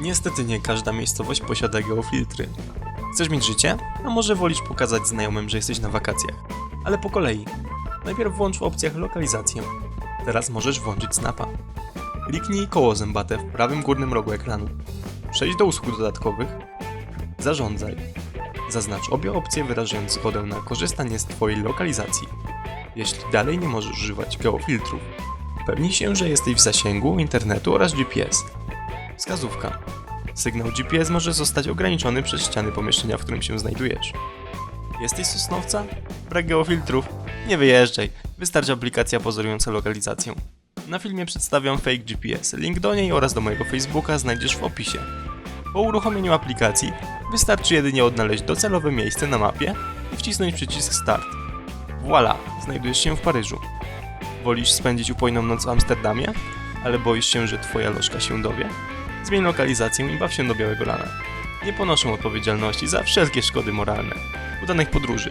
Niestety nie każda miejscowość posiada geofiltry. Chcesz mieć życie? A może wolisz pokazać znajomym, że jesteś na wakacjach? Ale po kolei. Najpierw włącz w opcjach lokalizację. Teraz możesz włączyć snapa. Kliknij koło zębate w prawym górnym rogu ekranu. Przejdź do usług dodatkowych. Zarządzaj. Zaznacz obie opcje wyrażając zgodę na korzystanie z Twojej lokalizacji. Jeśli dalej nie możesz używać geofiltrów, upewnij się, że jesteś w zasięgu internetu oraz GPS. Wskazówka. Sygnał GPS może zostać ograniczony przez ściany pomieszczenia, w którym się znajdujesz. Jesteś Sosnowca? Brak geofiltrów? Nie wyjeżdżaj, wystarczy aplikacja pozorująca lokalizację. Na filmie przedstawiam fake GPS. Link do niej oraz do mojego Facebooka znajdziesz w opisie. Po uruchomieniu aplikacji wystarczy jedynie odnaleźć docelowe miejsce na mapie i wcisnąć przycisk Start. Voila, znajdujesz się w Paryżu. Wolisz spędzić upojną noc w Amsterdamie? Ale boisz się, że twoja lożka się dowie? Zmień lokalizację i baw się do białego lana. Nie ponoszę odpowiedzialności za wszelkie szkody moralne. Udanych podróży.